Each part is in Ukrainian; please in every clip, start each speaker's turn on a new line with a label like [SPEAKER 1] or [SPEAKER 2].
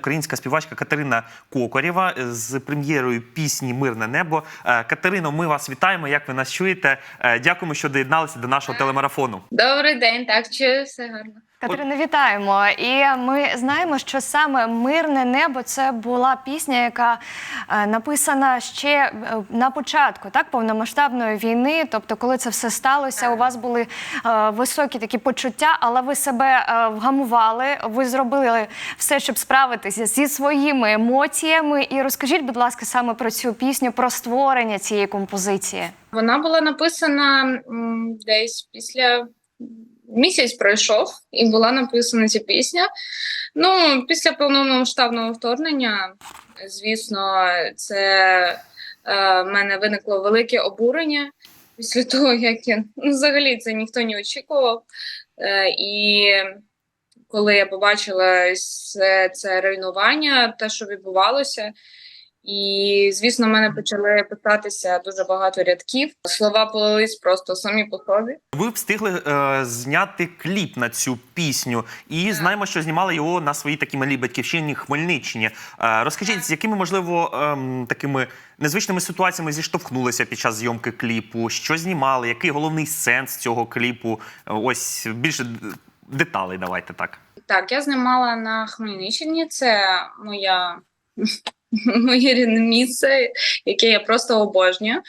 [SPEAKER 1] українська співачка Катерина Кокорєва з прем'єрою пісні Мирне небо. Е, Катерино, ми вас вітаємо. Як ви нас чуєте? Е, Дякуємо, що доєдналися до нашого телемарафону.
[SPEAKER 2] Добрий день, так чую, все гарно.
[SPEAKER 3] Катерина, вітаємо. І ми знаємо, що саме Мирне небо це була пісня, яка е, написана ще е, на початку так повномасштабної війни. Тобто, коли це все сталося, у вас були е, високі такі почуття, але ви себе вгамували. Ви зробили все, щоб справитися зі своїми емоціями. І розкажіть, будь ласка, саме про цю пісню, про створення цієї композиції.
[SPEAKER 2] Вона була написана десь після місяць пройшов, і була написана ця пісня. Ну, після повномасштабного вторгнення, звісно, це е, в мене виникло велике обурення після того, як я ну, взагалі це ніхто не очікував. Е, і коли я побачила це, це руйнування, те, що відбувалося. І, звісно, в мене почали питатися дуже багато рядків. Слова полились просто самі по собі.
[SPEAKER 1] Ви встигли е, зняти кліп на цю пісню, і знаємо, що знімали його на своїй такій малій батьківщині Хмельниччині. Е, розкажіть, з якими можливо ем, такими незвичними ситуаціями зіштовхнулися під час зйомки кліпу? Що знімали? Який головний сенс цього кліпу? Е, Ось більше деталей. Давайте так.
[SPEAKER 2] Так, я знімала на Хмельниччині. Це моя моє рідне місце, яке я просто обожнюю.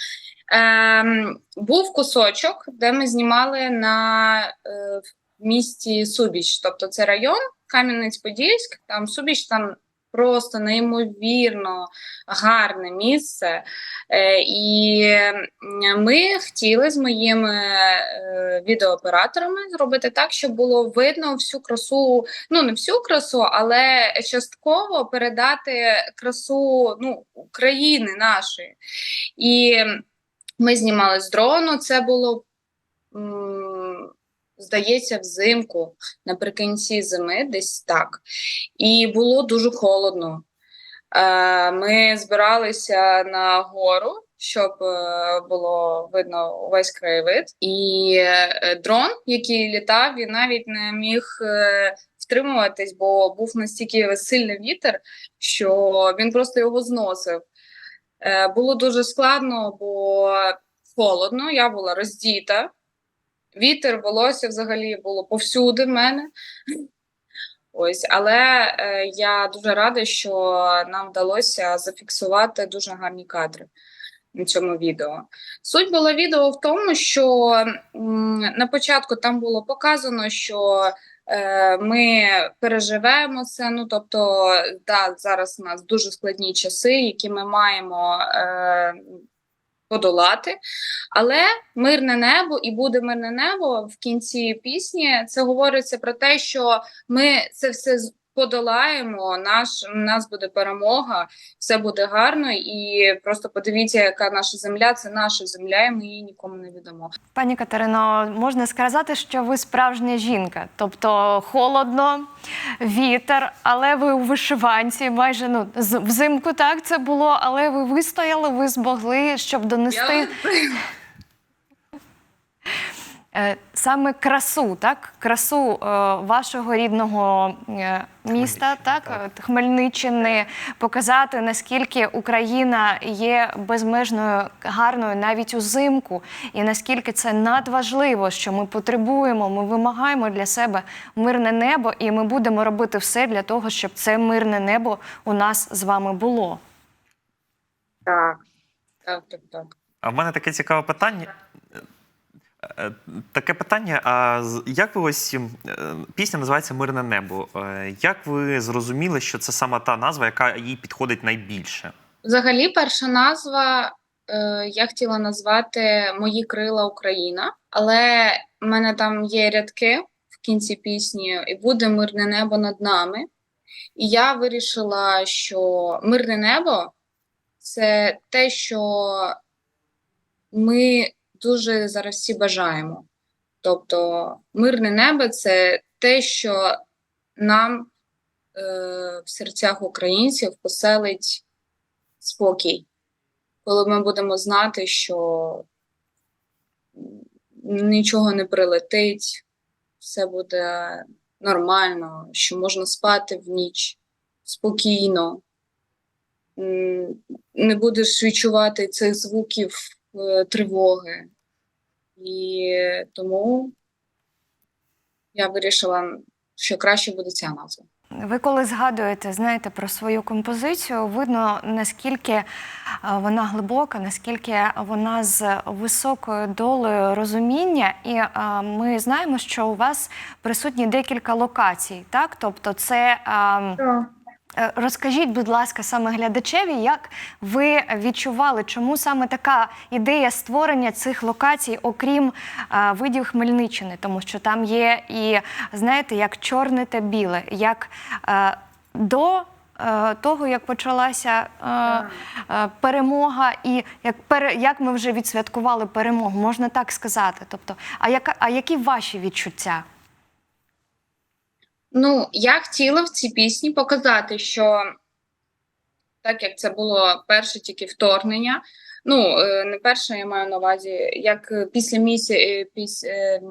[SPEAKER 2] Ем, був кусочок, де ми знімали на е, місті Субіч, тобто це район Кам'янець-Подільськ, там Субіч, там просто неймовірно гарне місце. Е, і ми хотіли з моїми е, відеооператорами зробити так, щоб було видно всю красу ну не всю красу, але частково передати красу ну, України нашої. І ми знімали з дрону. Це було, здається, взимку, наприкінці зими, десь так. І було дуже холодно. Е, Ми збиралися на гору, щоб е, було видно увесь краєвид. І е, дрон, який літав, він навіть не міг втримуватись, бо був настільки сильний вітер, що він просто його зносив. Було дуже складно, бо холодно, я була роздіта. Вітер, волосся взагалі було повсюди в мене. Ось, але е, я дуже рада, що нам вдалося зафіксувати дуже гарні кадри на цьому відео. Суть була відео в тому, що м, на початку там було показано, що е, ми переживемо це. Ну тобто, да, зараз у нас дуже складні часи, які ми маємо е, подолати. Але мирне небо і буде мирне небо в кінці пісні. Це говориться про те, що ми це все подолаємо. Наш у нас буде перемога, все буде гарно. І просто подивіться, яка наша земля. Це наша земля, і ми її нікому не віддамо.
[SPEAKER 3] Пані Катерино, можна сказати, що ви справжня жінка, тобто холодно, вітер, але ви у вишиванці, майже ну взимку так це було, але ви вистояли, ви змогли, щоб донести
[SPEAKER 2] Я-
[SPEAKER 3] саме красу, так красу е, вашого рідного е, міста, так,
[SPEAKER 1] так.
[SPEAKER 3] е, Хмельниччини, показати наскільки Україна є безмежною гарною навіть узимку, і наскільки це надважливо, що ми потребуємо, ми вимагаємо для себе мирне небо, і ми будемо робити все для того, щоб це мирне небо у нас з вами було.
[SPEAKER 2] Так, так, так, так.
[SPEAKER 1] А в мене таке цікаве питання. Е, Таке питання: а як ви ось е, пісня називається Мирне небо? Е, Як ви зрозуміли, що це саме та назва, яка їй підходить найбільше?
[SPEAKER 2] Взагалі, перша назва я хотіла назвати Мої крила Україна, але в мене там є рядки в кінці пісні, і буде мирне небо над нами. І я вирішила, що мирне небо це те, що ми дуже зараз всі бажаємо. Тобто, мирне небо це те, що нам е, в серцях українців поселить спокій, коли ми будемо знати, що нічого не прилетить, все буде нормально, що можна спати в ніч спокійно, не будеш відчувати цих звуків тривоги. І тому я вирішила, що краще буде ця назва.
[SPEAKER 3] Ви коли згадуєте, знаєте, про свою композицію, видно наскільки е, вона глибока, наскільки вона з високою долею розуміння. І е, ми знаємо, що у вас присутні декілька локацій, так? Тобто, це е, Е, Розкажіть, будь ласка, саме глядачеві, як ви відчували, чому саме така ідея створення цих локацій, окрім е, видів Хмельниччини, тому що там є і знаєте, як чорне та біле, як е, до. е, Того, як почалася е, е, перемога, і як пере, як ми вже відсвяткували перемогу, можна так сказати. Тобто, а яка а які ваші відчуття?
[SPEAKER 2] Ну, я хотіла в цій пісні показати, що так як це було перше тільки вторгнення, ну е, не перше, я маю на увазі, як е, після місяць, піс, е,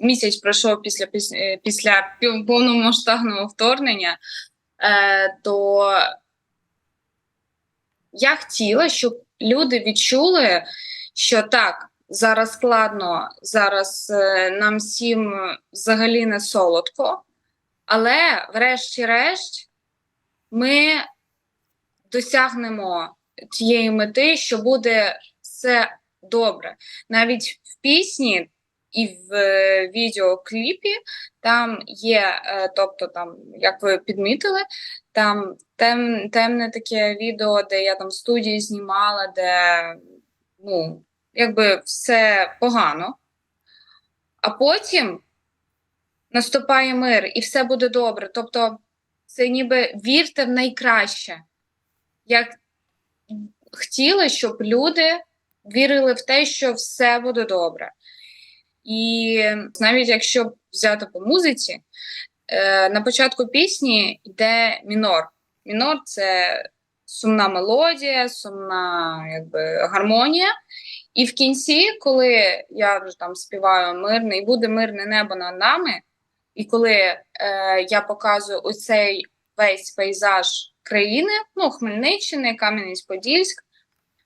[SPEAKER 2] місяць пройшов після піс- е, після повномасштабного вторгнення, е, то я хотіла, щоб люди відчули, що так, зараз складно, зараз е, нам всім взагалі не солодко. Але, врешті-решт, ми досягнемо тієї мети, що буде все добре. Навіть в пісні і в е, відеокліпі там є, е, тобто, там, як ви підмітили, там тем, темне таке відео, де я там в студії знімала, де ну, якби все погано. А потім наступає мир і все буде добре. Тобто, це ніби вірте в найкраще. Я хотіла, щоб люди вірили в те, що все буде добре. І навіть якщо взяти по музиці, е, на початку пісні йде мінор. Мінор це сумна мелодія, сумна якби, гармонія. І в кінці, коли я вже там співаю мирне, і буде мирне небо над нами, і коли е, я показую оцей весь пейзаж країни, ну, Хмельниччини, Кам'янець-Подільськ,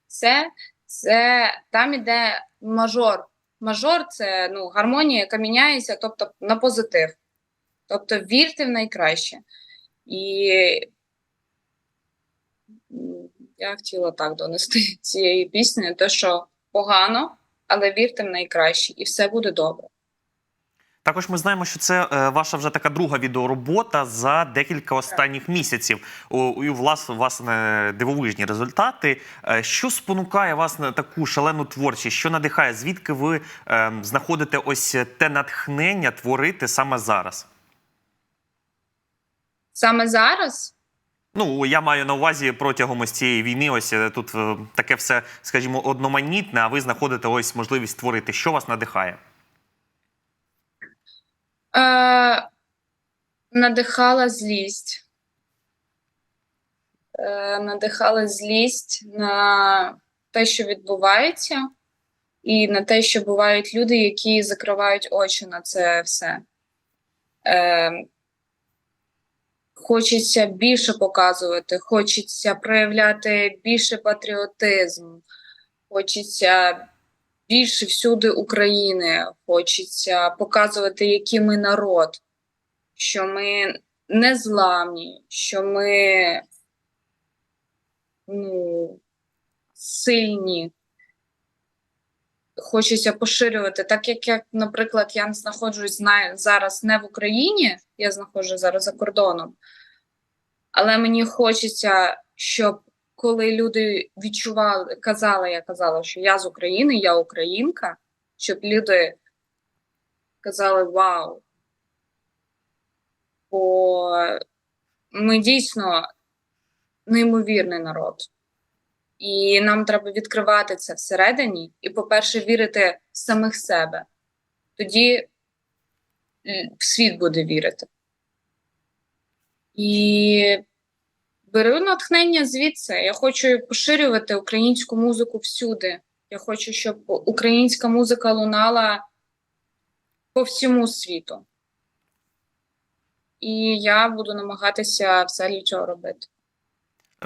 [SPEAKER 2] це, це там іде мажор. Мажор це ну, гармонія, яка міняється, тобто на позитив. Тобто вірте в найкраще. І я хотіла так донести цієї пісні, те, що погано, але вірте в найкраще, і все буде добре.
[SPEAKER 1] Також ми знаємо, що це е, ваша вже така друга відеоробота за декілька останніх місяців. У, і влас, власне дивовижні результати. Е, що спонукає вас на таку шалену творчість? Що надихає? Звідки ви е, знаходите ось те натхнення творити саме зараз?
[SPEAKER 2] Саме зараз
[SPEAKER 1] Ну, я маю на увазі протягом ось цієї війни. Ось тут таке все, скажімо, одноманітне, а ви знаходите ось можливість творити. Що вас надихає?
[SPEAKER 2] Е, надихала злість. Е, надихала злість на те, що відбувається, і на те, що бувають люди, які закривають очі на це все. Е, хочеться більше показувати, хочеться проявляти більше патріотизм, хочеться більше всюди України. Хочеться показувати, який ми народ, що ми не зламні, що ми ну, сильні. Хочеться поширювати, так як, як, наприклад, я знаходжусь зна- зараз не в Україні, я знаходжусь зараз за кордоном, але мені хочеться, щоб коли люди відчували, казали, я казала, що я з України, я українка, щоб люди казали Вау! Бо ми дійсно неймовірний народ. І нам треба відкривати це всередині і, по-перше, вірити в самих себе. Тоді м, світ буде вірити. І беру натхнення звідси. Я хочу поширювати українську музику всюди. Я хочу, щоб українська музика лунала по всьому світу. і я буду намагатися все для цього робити.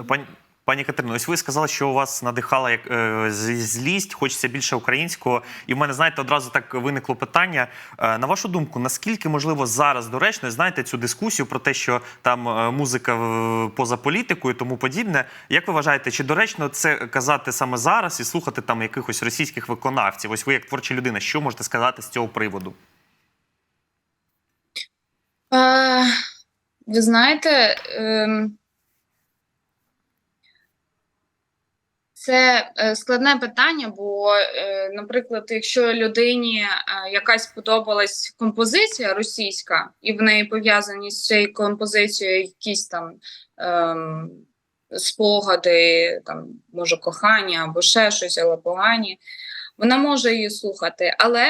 [SPEAKER 1] Пані, пані Катерино, ось ви сказали, що у вас надихала як е, злість, хочеться більше українського. І в мене, знаєте, одразу так виникло питання. Е, на вашу думку, наскільки можливо зараз доречно знаєте цю дискусію про те, що там е, музика е, поза політикою, і тому подібне? Як ви вважаєте, чи доречно це казати саме зараз і слухати там якихось російських виконавців? Ось ви як творча людина, що можете сказати з цього приводу?
[SPEAKER 2] Е, ви знаєте, ем, це е, складне питання, бо, е, наприклад, якщо людині е, якась сподобалась композиція російська, і в неї пов'язані з цією композицією якісь там ем, спогади, там, може, кохання або ще щось, але погані, вона може її слухати. Але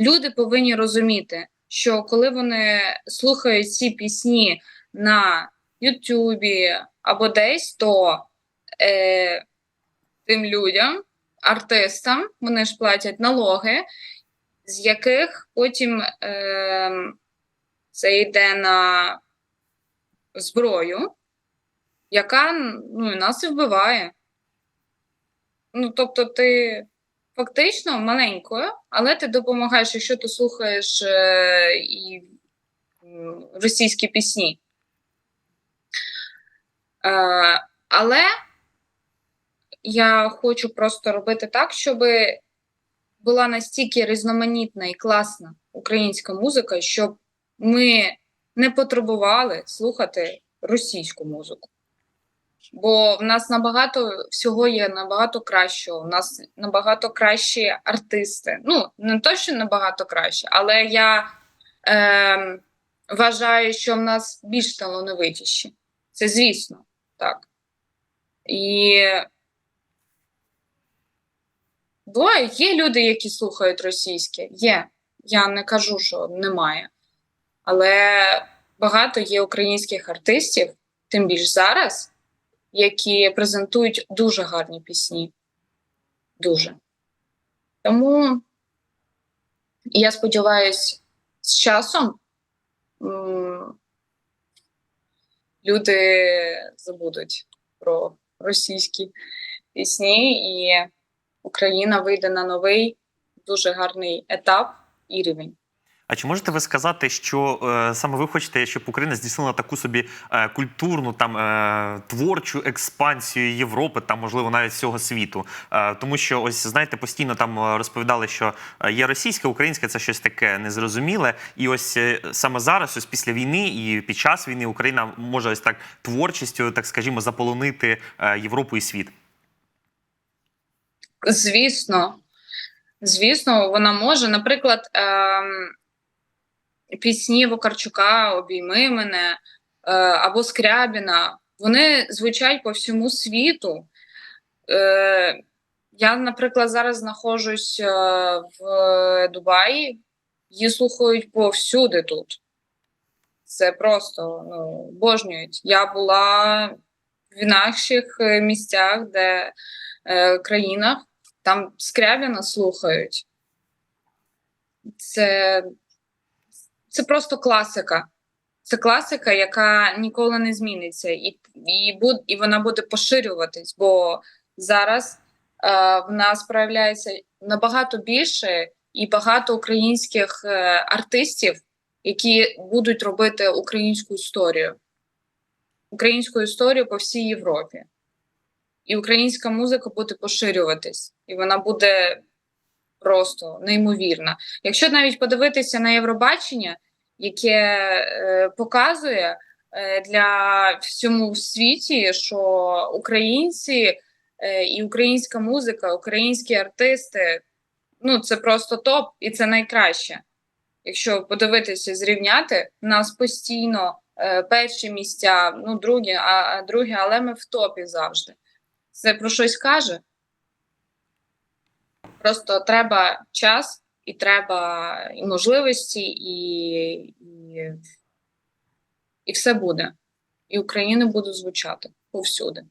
[SPEAKER 2] люди повинні розуміти, що коли вони слухають ці пісні на Ютубі або десь, то тим людям, артистам, вони ж платять налоги, з яких потім е, це йде на зброю, яка ну, нас і вбиває. Ну, тобто, ти фактично маленькою, але ти допомагаєш, якщо ти слухаєш е, і російські пісні. Е, але я хочу просто робити так, щоб була настільки різноманітна і класна українська музика, щоб ми не потребували слухати російську музику. Бо в нас набагато всього є набагато кращого. У нас набагато кращі артисти. Ну, не то, що набагато краще, але я е, вважаю, що в нас більш талановитіші. Це звісно, так. І буває, є люди, які слухають російське. Є. Я не кажу, що немає. Але багато є українських артистів, тим більш зараз, які презентують дуже гарні пісні. Дуже. Тому я сподіваюся, з часом люди забудуть про російські пісні, і Україна вийде на новий дуже гарний етап і рівень.
[SPEAKER 1] А чи можете ви сказати, що е, саме ви хочете, щоб Україна здійснила таку собі е, культурну там е, творчу експансію Європи, там можливо навіть всього світу? Е, тому що ось знаєте, постійно там е, розповідали, що е, є російська, українська це щось таке незрозуміле. І ось е, саме зараз, ось після війни і під час війни, Україна може ось так творчістю, так скажімо, заполонити е, Європу і світ.
[SPEAKER 2] Звісно, звісно, вона може. Наприклад, ем, пісні Вокарчука Обійми мене е, або Скрябіна, вони звучать по всьому світу. Е, я, наприклад, зараз знаходжусь е, в Дубаї, її слухають повсюди тут. Це просто ну, обожнюють. Я була в інакших е, місцях, де е, країнах, там Скрябіна слухають. Це, це просто класика. Це класика, яка ніколи не зміниться, і, і, буд, і вона буде поширюватись, бо зараз е, в нас проявляється набагато більше і багато українських е, артистів, які будуть робити українську історію, українську історію по всій Європі. І українська музика буде поширюватись, і вона буде просто неймовірна. Якщо навіть подивитися на Євробачення, яке е, показує е, для всьому світі, що українці е, і українська музика, українські артисти ну це просто топ, і це найкраще. Якщо подивитися, зрівняти, нас постійно е, перші місця, ну другі, а, а другі, але ми в топі завжди. Це про щось каже. Просто треба час, і треба і можливості, і, і, і все буде. І України будуть звучати повсюди.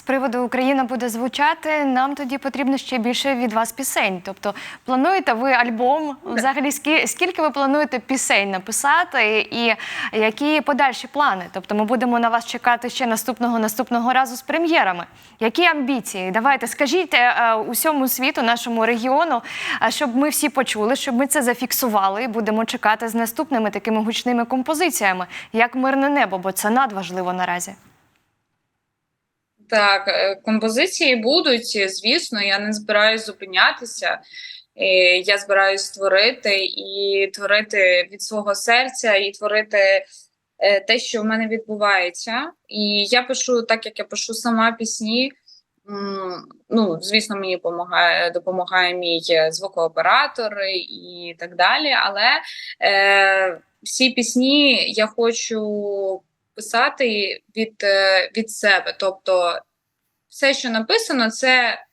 [SPEAKER 3] З приводу Україна буде звучати, нам тоді потрібно ще більше від вас пісень. Тобто, плануєте ви альбом? Взагалі, скі- скільки ви плануєте пісень написати, і які подальші плани? Тобто, ми будемо на вас чекати ще наступного наступного разу з прем'єрами. Які амбіції? Давайте скажіть е, усьому світу, нашому регіону, е, щоб ми всі почули, щоб ми це зафіксували і будемо чекати з наступними такими гучними композиціями, як мирне небо, бо це надважливо наразі.
[SPEAKER 2] Так, е, композиції будуть, звісно, я не збираюсь зупинятися. Е, Я збираюсь створити і творити від свого серця, і творити е, те, що в мене відбувається. І я пишу так, як я пишу сама пісні. Ну, звісно, мені допомагає, допомагає мій е, звукооператор і так далі. Але е, всі пісні я хочу писати від, е, від себе. Тобто, все, що написано, це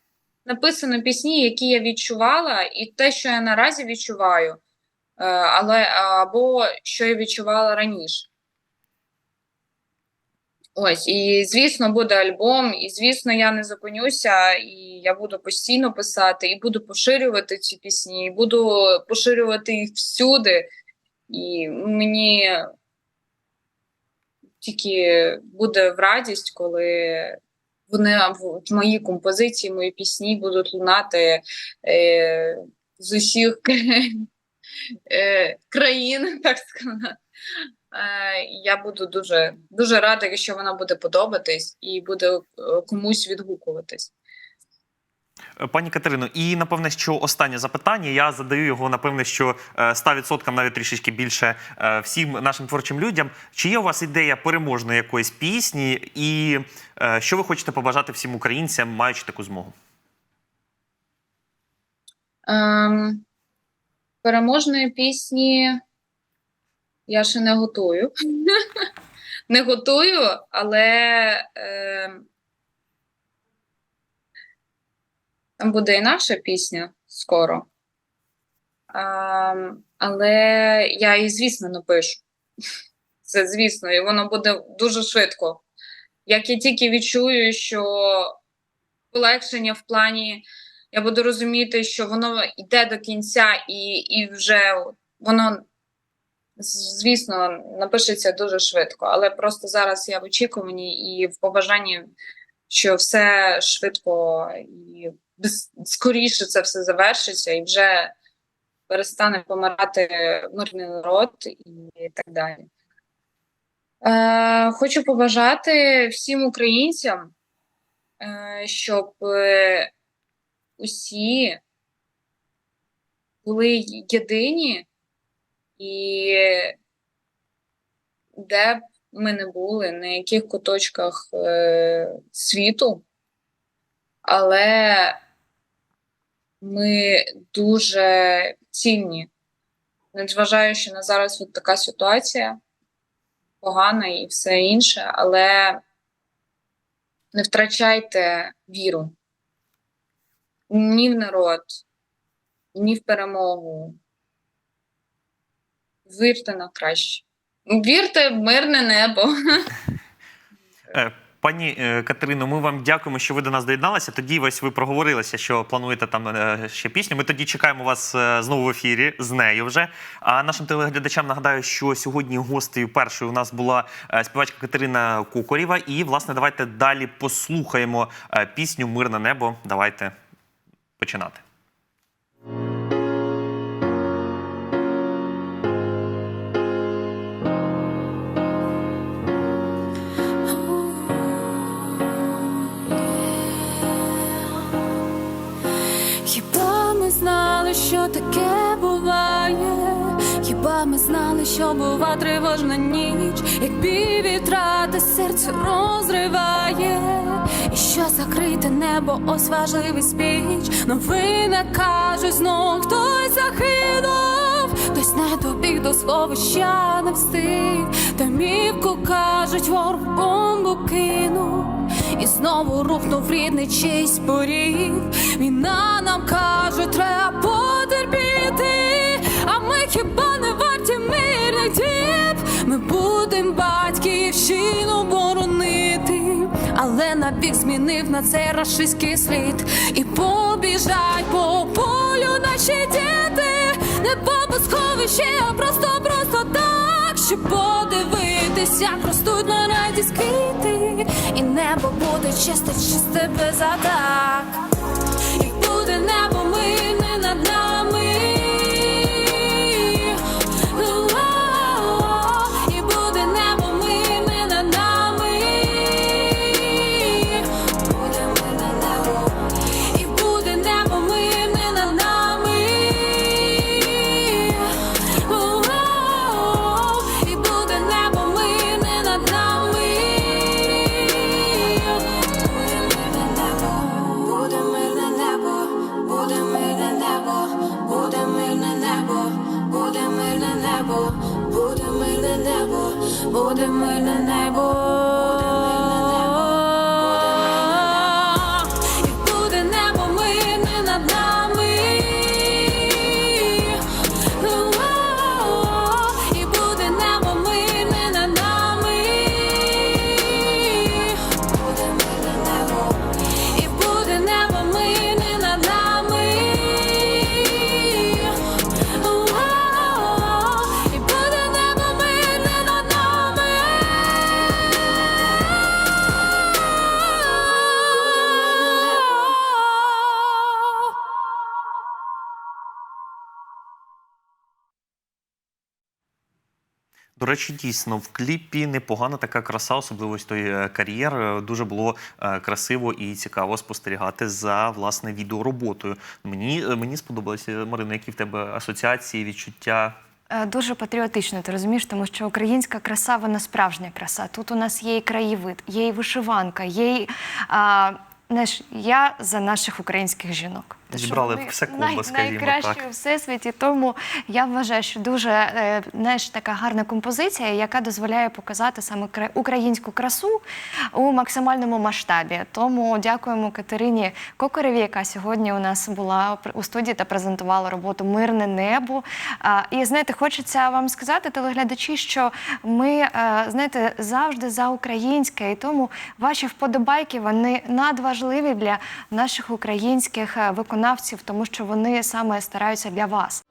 [SPEAKER 2] написано пісні, які я відчувала, і те, що я наразі відчуваю, е, але або що я відчувала раніше. Ось, і звісно, буде альбом, і звісно, я не зупинюся, і я буду постійно писати, і буду поширювати ці пісні, і буду поширювати їх всюди. І мені тільки буде в радість, коли вони в- мої композиції, мої пісні будуть лунати е, з усіх е, країн, так сказати. Е, я буду дуже, дуже рада, якщо вона буде подобатись і буде е, комусь відгукуватись.
[SPEAKER 1] Е, Пані Катерино, і напевне, що останнє запитання. Я задаю його, напевне, що е, 100% навіть трішечки більше е, всім нашим творчим людям. Чи є у вас ідея переможної якоїсь пісні, і е, що ви хочете побажати всім українцям, маючи таку змогу?
[SPEAKER 2] Ем, переможної пісні я ще не готую. не готую, але ем, там буде інакша пісня скоро. Ем, але я її, звісно, напишу. Це звісно, і воно буде дуже швидко. Як я тільки відчую, що полегшення в плані я буду розуміти, що воно йде до кінця, і, і вже воно, звісно, напишеться дуже швидко. Але просто зараз я в очікуванні і в побажанні, що все швидко і скоріше це все завершиться, і вже перестане помирати мирний народ і так далі. Е, хочу побажати всім українцям, е, щоб е, усі були єдині, і де б ми не були, на яких куточках е, світу, але ми дуже цінні, незважаючи на зараз от така ситуація погана і все інше, але не втрачайте віру ні в народ, ні в перемогу. Вірте на краще. Вірте в мирне небо.
[SPEAKER 1] Пані е, Катерино, ми вам дякуємо, що ви до нас доєдналися. Тоді ось ви проговорилися, що плануєте там е, ще пісню. Ми тоді чекаємо вас е, знову в ефірі з нею вже. А нашим телеглядачам нагадаю, що сьогодні гостею першою у нас була співачка Катерина Кукорєва. І, власне, давайте далі послухаємо пісню Мирне небо. Давайте починати.
[SPEAKER 4] Що таке буває? Хіба ми знали, що бува тривожна ніч, як бій та серце розриває, і що закрите небо, ось важливий спіч. Новини кажуть, знов хтось загинув, хтось не добіг до сховища не встиг. Домівку кажуть, ворог бомбу кинув. І знову рухнув рідний чийсь поріг. Війна нам каже, треба потерпіти. А ми хіба не варті мирних діб? Ми будем батьківщину боронити, але навік змінив на цей рашистський слід. І побіжать по полю наші діти, не по а просто, просто так, щоб подивитись, як ростуть на радість квіти, і небо буде чисте, чисте без атак. Буде небо мирне над нами.
[SPEAKER 1] Речі, дійсно, в кліпі непогана така краса, особливо ось той е, кар'єр. Е, Дуже було е, красиво і цікаво спостерігати за власне відеороботою. Мені, мені сподобалося, Марина, які в тебе асоціації, відчуття.
[SPEAKER 3] Дуже патріотично, ти розумієш, тому що українська краса вона справжня краса. Тут у нас є і краєвид, є і вишиванка, є і знаєш, я за наших українських жінок.
[SPEAKER 1] Зібрали
[SPEAKER 3] вони
[SPEAKER 1] все комбо, скажімо
[SPEAKER 3] найкращі
[SPEAKER 1] так.
[SPEAKER 3] у всесвіті. Тому я вважаю, що дуже е, знаєш, така гарна композиція, яка дозволяє показати саме кра- українську красу у максимальному масштабі. Тому дякуємо Катерині Кокореві, яка сьогодні у нас була у студії та презентувала роботу Мирне небо. І знаєте, хочеться вам сказати, телеглядачі, що ми е, знаєте завжди за українське, і тому ваші вподобайки вони надважливі для наших українських е, виконавців, тому що вони саме стараються для вас.